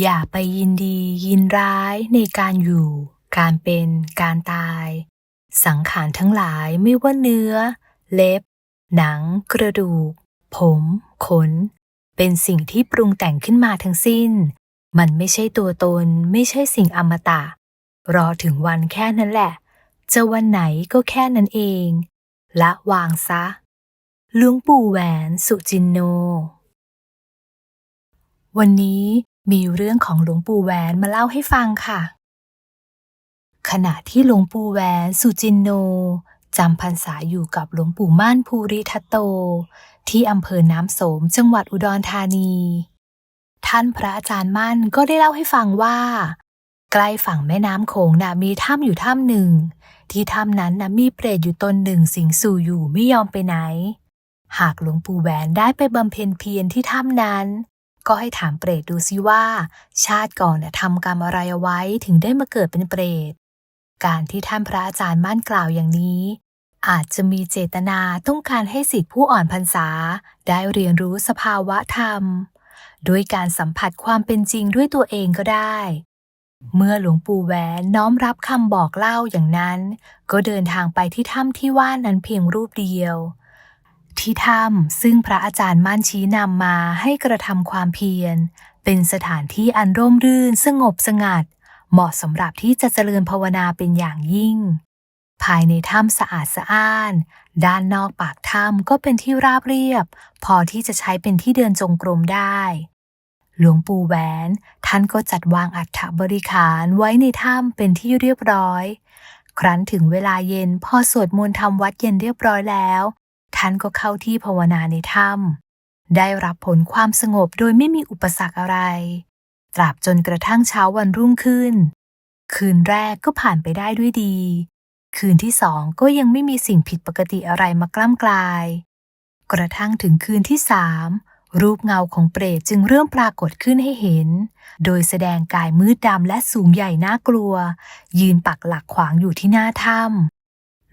อย่าไปยินดียินร้ายในการอยู่ การเป็นการตาย สังขารทั้งหลายไม่ว่าเนื้อ เล็บ หนัง กระดูก ผม ขน เป็นสิ่งที่ปรุงแต่งขึ้นมาทั้งสิ้น มันไม่ใช่ตัวตนไม่ใช่สิ่งอมตะ รอถึงวันแค่นั้นแหละ จะวันไหนก็แค่นั้นเองละวางซะหลวงปู่แหวนสุจินโน วันนี้ มีเรื่องของหลวงปู่แหวนมาเล่าให้ฟังค่ะ ขณะที่หลวงปู่แหวนสุจินโนจำพรรษาอยู่กับหลวงปู่ม่านภูริทัตโต ที่อำเภอน้ำโสมจังหวัดอุดรธานี ท่านพระอาจารย์มั่นก็ได้เล่าให้ฟังว่า ใกล้ฝั่งแม่น้ำโขงน่ะมีถ้ำอยู่ถ้ำหนึ่ง ที่ถ้ำนั้นน่ะมีเปรตอยู่ตนหนึ่งสิงสู่อยู่ไม่ยอมไปไหน หากหลวงปู่แหวนได้ไปบำเพ็ญเพียรที่ถ้ำนั้น ก็ให้ถามเปรตดูซิว่า ชาติก่อนน่ะทำกรรมอะไรเอาไว้ถึงได้มาเกิดเป็นเปรต การที่ท่านพระอาจารย์มั่นกล่าวอย่างนี้ อาจจะมีเจตนาต้องการให้สิทธิผู้อ่อนพรรษา ได้เรียนรู้สภาวะธรรม ด้วยการสัมผัสความเป็นจริงด้วยตัวเองก็ได้ เมื่อหลวงปู่แหวนน้อมรับคำบอกเล่าอย่างนั้น ก็เดินทางไปที่ถ้ำที่ว่านั้นเพียงรูปเดียว ที่ถ้ำซึ่งพระอาจารย์มั่นชี้นำมาให้กระทำความเพียร เป็นสถานที่อันร่มรื่นสงบสงัด เหมาะสำหรับที่จะเจริญภาวนาเป็นอย่างยิ่ง ภายในถ้ำสะอาดสะอ้าน ด้านนอกปากถ้ำก็เป็นที่ราบเรียบ พอที่จะใช้เป็นที่เดินจงกรมได้ หลวงปู่แหวน ท่านก็จัดวางอัฐบริขารไว้ในถ้ำเป็นที่เรียบร้อย ครั้นถึงเวลาเย็นพอสวดมนต์ทำวัดเย็นเรียบร้อยแล้ว ท่านก็เข้าที่ภาวนาในถ้ำได้รับผลความสงบโดยไม่มีอุปสรรคอะไร ตราบจนกระทั่งเช้าวันรุ่งขึ้น คืนแรกก็ผ่านไปได้ด้วยดี คืนที่สองก็ยังไม่มีสิ่งผิดปกติอะไรมากล้ำกลาย กระทั่งถึงคืนที่สามรูปเงาของเปรตจึงเริ่มปรากฏขึ้นให้เห็น โดยแสดงกายมืดดำและสูงใหญ่น่ากลัว ยืนปักหลักขวางอยู่ที่หน้าถ้ำ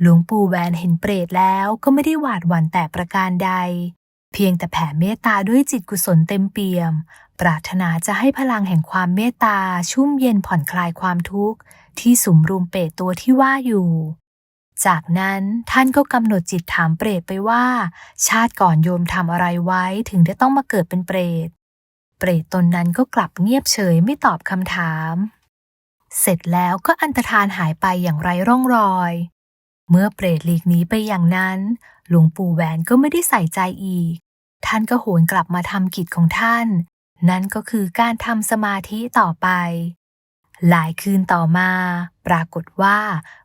หลวงปู่แหวนเห็นเปรตแล้วก็ไม่ได้หวาดหวั่นแต่ประการใด เพียงแต่แผ่เมตตาด้วยจิตกุศลเต็มเปี่ยม ปรารถนาจะให้พลังแห่งความเมตตาชุ่มเย็นผ่อนคลายความทุกข์ ที่สุมรุมเปรตตัวที่ว่าอยู่ จากนั้นท่านก็กำหนดจิตถามเปรตไปว่า ชาติก่อนโยมทำอะไรไว้ถึงได้ต้องมาเกิดเป็นเปรต เปรตตนนั้นก็กลับเงียบเฉยไม่ตอบคำถาม เสร็จแล้วก็อันตรธานหายไปอย่างไร้ร่องรอย เมื่อเปรตหลีกหนีไปอย่างนั้น หลวงปู่แหวนก็ไม่ได้ใส่ใจอีก ท่านก็โหนกลับมาทำกิจของท่าน นั่นก็คือการทำสมาธิต่อไป หลายคืนต่อมา ปรากฏว่า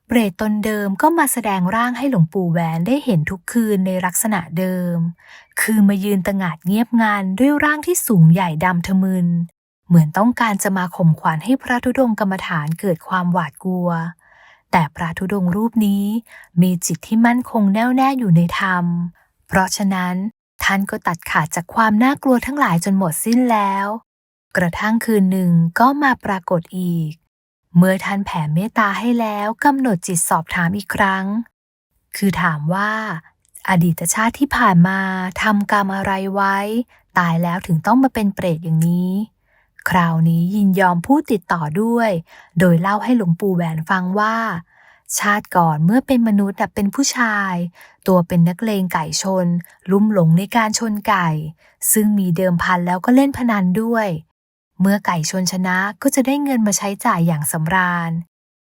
เปรตตนเดิมก็มาแสดงร่างให้หลวงปู่แหวนได้เห็นทุกคืนในลักษณะเดิม คือมายืนตะงาดเงียบงันด้วยร่างที่สูงใหญ่ดำทะมึน เหมือนต้องการจะมาข่มขวัญให้พระธุดงค์กรรมฐานเกิดความหวาดกลัว แต่พระธุดงค์รูปนี้มีจิตที่มั่นคงแน่วแน่อยู่ในธรรม เพราะฉะนั้นท่านก็ตัดขาดจากความน่ากลัวทั้งหลายจนหมดสิ้นแล้ว กระทั่งคืนหนึ่งก็มาปรากฏอีก เมื่อท่านแผ่เมตตาให้แล้วกำหนดจิตสอบถามอีกครั้ง คือถามว่า อดีตชาติที่ผ่านมาทำกรรมอะไรไว้ ตายแล้วถึงต้องมาเป็นเปรตอย่างนี้ คราวนี้ยินยอมพูดติดต่อด้วย โดยเล่าให้หลวงปู่แหวนฟังว่า ชาติก่อนเมื่อเป็นมนุษย์น่เป็นผู้ชาย ตัวเป็นนักเลงไก่ชน ลุ่มหลงในการชนไก่ ซึ่งมีเดิมพันแล้วก็เล่นพนันด้วย เมื่อไก่ชนชนะก็จะได้เงินมาใช้จ่ายอย่างสำราญ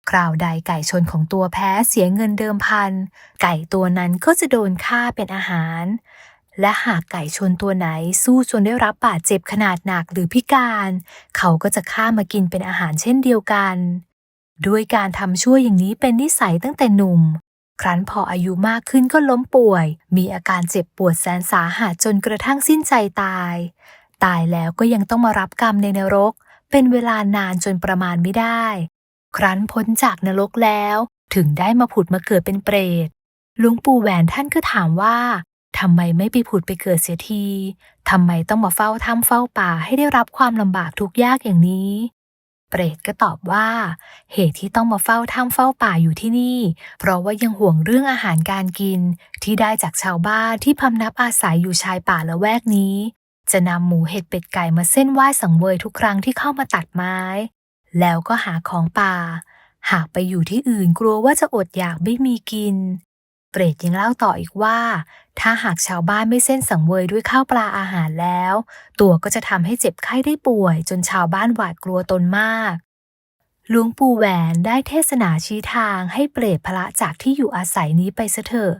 คราวใดไก่ชนของตัวแพ้เสียเงินเดิมพัน ไก่ตัวนั้นก็จะโดนฆ่าเป็นอาหาร และหากไก่ชนตัวไหนสู้จนได้รับบาดเจ็บขนาดหนักหรือพิการ เขาก็จะฆ่ามากินเป็นอาหารเช่นเดียวกัน ด้วยการทำชั่วอย่างนี้เป็นนิสัยตั้งแต่หนุ่ม ครั้นพออายุมากขึ้นก็ล้มป่วย มีอาการเจ็บปวดแสนสาหัสจนกระทั่งสิ้นใจตาย ตายแล้วก็ยังต้องมารับกรรมในนรก เป็นเวลานานจนประมาณไม่ได้ ครั้นพ้นจากนรกแล้ว ถึงได้มาผุดมาเกิดเป็นเปรตหลวงปู่แหวนท่านก็ถามว่า ทำไมไม่ไปผุดไปเกิดเสียทีทำไมต้องมาเฝ้าถ้ำเฝ้าป่าให้ได้รับความลำบากทุกยากอย่างนี้ เปรตก็ตอบว่า เหตุที่ต้องมาเฝ้าถ้ำเฝ้าป่าอยู่ที่นี่ เพราะว่ายังห่วงเรื่องอาหารการกิน ที่ได้จากชาวบ้านที่พำนับอาศัยอยู่ชายป่าละแวกนี้ จะนำหมูเห็ดเป็ดไก่มาเส้นไหว้สังเวยทุกครั้งที่เข้ามาตัดไม้ แล้วก็หาของป่า หากไปอยู่ที่อื่นกลัวว่าจะอดอยากไม่มีกิน เปรตยังเล่าต่ออีกว่า ถ้าหากชาวบ้านไม่เส้นสังเวยด้วยข้าวปลาอาหารแล้ว ตัวก็จะทำให้เจ็บไข้ได้ป่วย จนชาวบ้านหวาดกลัวตนมากหลวงปู่แหวนได้เทศนาชี้ทางให้เปรตพละจากที่อยู่อาศัยนี้ไปเสเถอะ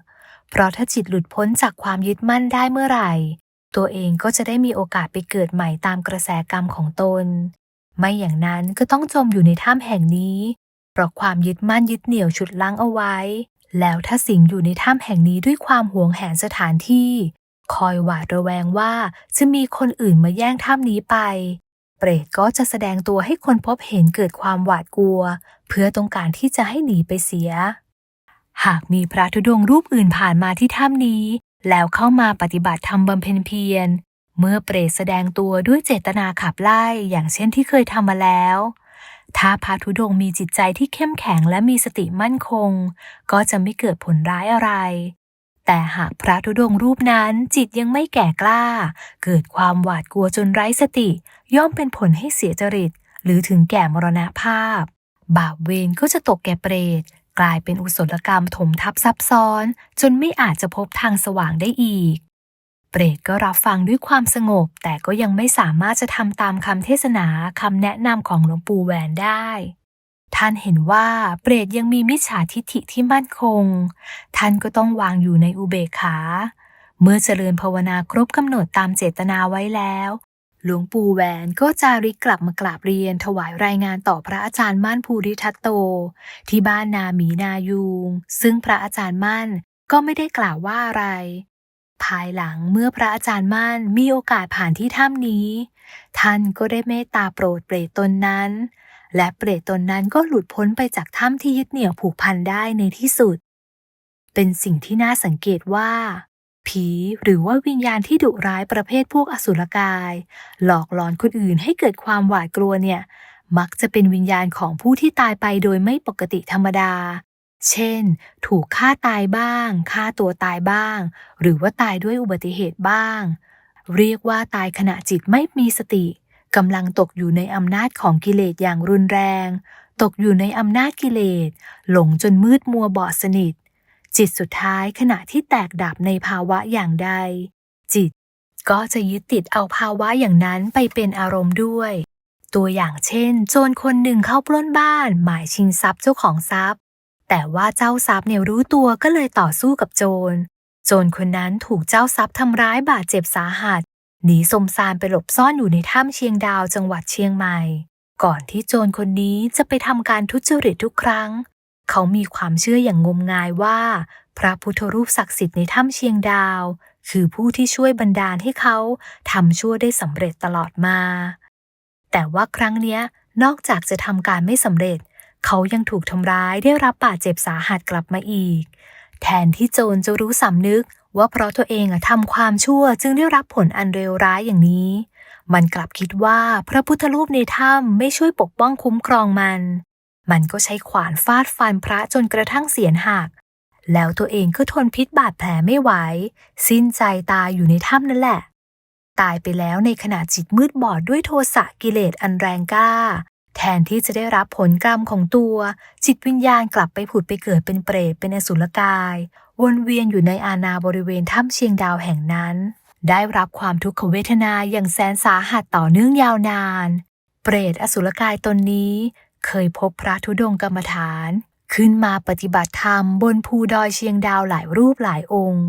เพราะถ้าจิตหลุดพ้นจากความยึดมั่นได้เมื่อไหร่ ตัวเองก็จะได้มีโอกาสไปเกิดใหม่ตามกระแสกรรมของตน ไม่อย่างนั้นก็ต้องจมอยู่ในถ้ำแห่งนี้ เพราะความยึดมั่นยึดเหนี่ยวฉุดลั้งเอาไว้ แล้วถ้าสิงอยู่ในถ้ำแห่งนี้ด้วยความหวงแหนสถานที่ คอยหวาดระแวงว่าจะมีคนอื่นมาแย่งถ้ำนี้ไป เปรตก็จะแสดงตัวให้คนพบเห็นเกิดความหวาดกลัว เพื่อต้องการที่จะให้หนีไปเสีย หากมีพระธุดงค์รูปอื่นผ่านมาที่ถ้ำนี้ แล้วเข้ามาปฏิบัติธรรมบำเพ็ญเพียรเมื่อเปรตแสดงตัวด้วยเจตนาขับไล่อย่างเช่นที่เคยทำมาแล้ว ถ้าพระธุดงค์มีจิตใจที่เข้มแข็งและมีสติมั่นคง ก็จะไม่เกิดผลร้ายอะไร แต่หากพระธุดงค์รูปนั้นจิตยังไม่แก่กล้า เกิดความหวาดกลัวจนไร้สติ ย่อมเป็นผลให้เสียจริต หรือถึงแก่มรณภาพ บาปเวรก็จะตกแก่เปรตกลายเป็นอุศลกรรมถมทับซับซ้อน จนไม่อาจจะพบทางสว่างได้อีก เปรตก็รับฟังด้วยความสงบ แต่ก็ยังไม่สามารถจะทำตามคำเทศนาคำแนะนำของหลวงปู่แหวนได้ ท่านเห็นว่าเปรตยังมีมิจฉาทิฐิที่มั่นคง ท่านก็ต้องวางอยู่ในอุเบกขา เมื่อเจริญภาวนาครบกำหนดตามเจตนาไว้แล้ว หลวงปู่แหวนก็จาริกกลับมากราบเรียนถวายรายงานต่อพระอาจารย์มั่นภูริทัตโต ที่บ้านนาหมีนายูงซึ่งพระอาจารย์มั่นก็ไม่ได้กล่าวว่าอะไร ภายหลังเมื่อพระอาจารย์มั่นมีโอกาสผ่านที่ถ้ำนี้ ท่านก็ได้เมตตาโปรดเปรตตนนั้น และเปรตตนนั้นก็หลุดพ้นไปจากถ้ำที่ยึดเหนี่ยวผูกพันได้ในที่สุด เป็นสิ่งที่น่าสังเกตว่า ผีหรือว่าวิญญาณที่ดุร้ายประเภทพวกอสุรกาย หลอกหลอนคนอื่นให้เกิดความหวาดกลัวเนี่ย มักจะเป็นวิญญาณของผู้ที่ตายไปโดยไม่ปกติธรรมดา เช่น ถูกฆ่าตายบ้างฆ่าตัวตายบ้าง หรือว่าตายด้วยอุบัติเหตุบ้าง เรียกว่าตายขณะจิตไม่มีสติกำลังตกอยู่ในอำนาจของกิเลสอย่างรุนแรง ตกอยู่ในอำนาจกิเลส หลงจนมืดมัวบอดสนิท จิตสุดท้ายขณะที่แตกดับในภาวะอย่างใด จิตก็จะยึดติดเอาภาวะอย่างนั้นไปเป็นอารมณ์ด้วย ตัวอย่างเช่น โจรคนหนึ่งเข้าปล้นบ้าน หมายชิงทรัพย์เจ้าของทรัพย์ แต่ว่าเจ้าทรัพย์เนี่ยรู้ตัวก็เลยต่อสู้กับโจร โจรคนนั้นถูกเจ้าทรัพย์ทำร้ายบาดเจ็บสาหัส หนีสมซานไปหลบซ่อนอยู่ในถ้ำเชียงดาวจังหวัดเชียงใหม่ ก่อนที่โจรคนนี้จะไปทำการทุจริตทุกครั้ง เขามีความเชื่ออย่างงมงายว่า พระพุทธรูปศักดิ์สิทธิ์ในถ้ำเชียงดาว คือผู้ที่ช่วยบันดาลให้เขาทำชั่วได้สำเร็จตลอดมา แต่ว่าครั้งเนี้ยนอกจากจะทำการไม่สำเร็จ เขายังถูกทำร้ายได้รับบาดเจ็บสาหัสกลับมาอีก แทนที่โจรจะรู้สำนึกว่าเพราะตัวเองอะทำความชั่วจึงได้รับผลอันเลวร้ายอย่างนี้ มันกลับคิดว่าพระพุทธรูปในถ้ำไม่ช่วยปกป้องคุ้มครองมัน มันก็ใช้ขวานฟาดฟันพระจนกระทั่งเสียนหัก แล้วตัวเองก็ทนพิษบาดแผลไม่ไหว สิ้นใจตายอยู่ในถ้ำนั่นแหละ ตายไปแล้วในขณะจิตมืดบอดด้วยโทสะกิเลสอันแรงกล้า แทนที่จะได้รับผลกรรมของตัว จิตวิญญาณกลับไปผุดไปเกิดเป็นเปรตเป็นอสุรกาย วนเวียนอยู่ในอาณาบริเวณถ้ำเชียงดาวแห่งนั้น ได้รับความทุกขเวทนาอย่างแสนสาหัสต่อเนื่องยาวนาน เปรตอสุรกายตนนี้ เคยพบพระธุดงค์กรรมฐาน ขึ้นมาปฏิบัติธรรมบนภูดอยเชียงดาวหลายรูปหลายองค์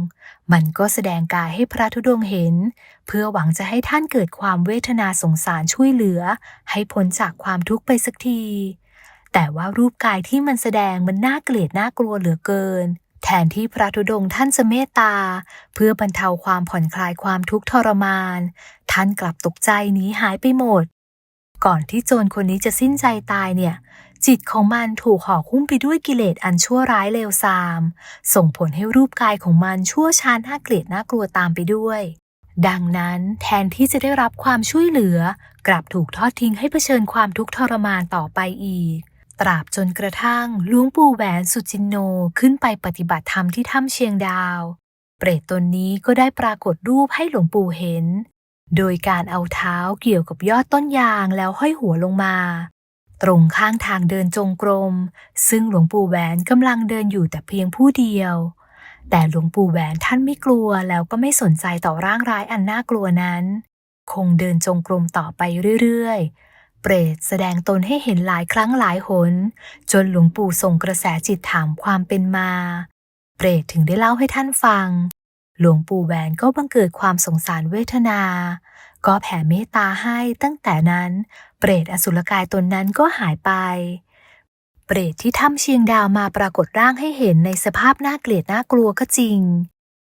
มันก็แสดงกายให้พระธุดงค์เห็น เพื่อหวังจะให้ท่านเกิดความเวทนาสงสารช่วยเหลือ ให้พ้นจากความทุกข์ไปสักที แต่ว่ารูปกายที่มันแสดงมันน่าเกลียดน่ากลัวเหลือเกิน แทนที่พระธุดงค์ท่านจะเมตตา เพื่อบรรเทาความผ่อนคลายความทุกข์ทรมาน ท่านกลับตกใจหนีหายไปหมด ก่อนที่โจรคนนี้จะสิ้นใจตายเนี่ย จิตของมันถูกห่อหุ้มไปด้วยกิเลสอันชั่วร้ายเลวทราม ส่งผลให้รูปกายของมันชั่วช้าน่าเกลียดน่ากลัวตามไปด้วย ดังนั้นแทนที่จะได้รับความช่วยเหลือ กลับถูกทอดทิ้งให้เผชิญความทุกข์ทรมานต่อไปอีก ตราบจนกระทั่งหลวงปู่แหวนสุจินโนขึ้นไปปฏิบัติธรรมที่ถ้ำเชียงดาว เปรตตนนี้ก็ได้ปรากฏรูปให้หลวงปู่เห็น โดยการเอาเท้าเกี่ยวกับยอดต้นยางแล้วห้อยหัวลงมา ตรงข้างทางเดินจงกรม ซึ่งหลวงปู่แหวนกำลังเดินอยู่แต่เพียงผู้เดียว แต่หลวงปู่แหวนท่านไม่กลัวแล้วก็ไม่สนใจต่อร่างร้ายอันน่ากลัวนั้น คงเดินจงกรมต่อไปเรื่อยๆ เปรตแสดงตนให้เห็นหลายครั้งหลายหน จนหลวงปู่ส่งกระแสจิตถามความเป็นมา เปรตถึงได้เล่าให้ท่านฟัง หลวงปู่แหวนก็บังเกิดความสงสารเวทนา ก็แผ่เมตตาให้ตั้งแต่นั้น เปรตอสุรกายตนนั้นก็หายไป เปรตที่ถ้ำเชียงดาวมาปรากฏร่างให้เห็นในสภาพน่าเกลียดน่ากลัวก็จริง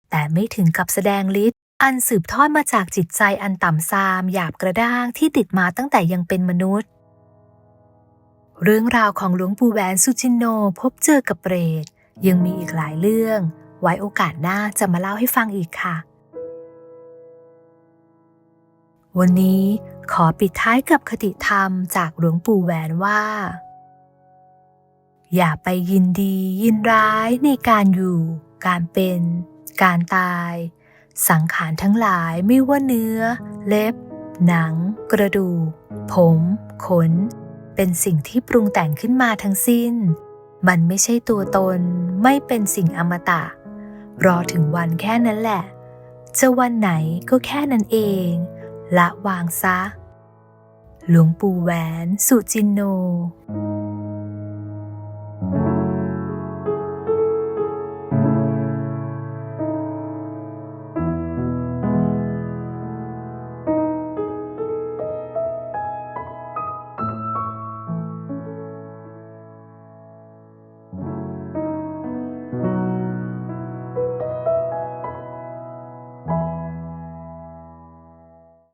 แต่ไม่ถึงกับแสดงฤทธิ์อันสืบทอดมาจากจิตใจอันต่ำทราม หยาบกระด้างที่ติดมาตั้งแต่ยังเป็นมนุษย์ เรื่องราวของหลวงปู่แหวนสุจินโนพบเจอกับเปรตยังมีอีกหลายเรื่อง ไว้โอกาสหน้าจะมาเล่าให้ฟังอีกค่ะ วันนี้ขอปิดท้ายกับคติธรรมจากหลวงปู่แหวนว่า อย่าไปยินดียินร้ายในการอยู่ การเป็น การตาย สังขารทั้งหลายไม่ว่าเนื้อ เล็บ หนัง กระดูก ผม ขน เป็นสิ่งที่ปรุงแต่งขึ้นมาทั้งสิ้น มันไม่ใช่ตัวตน ไม่เป็นสิ่งอมตะ รอถึงวันแค่นั้นแหละ จะวันไหนก็แค่นั้นเอง ละวางซะ หลวงปู่แหวน สุจินโน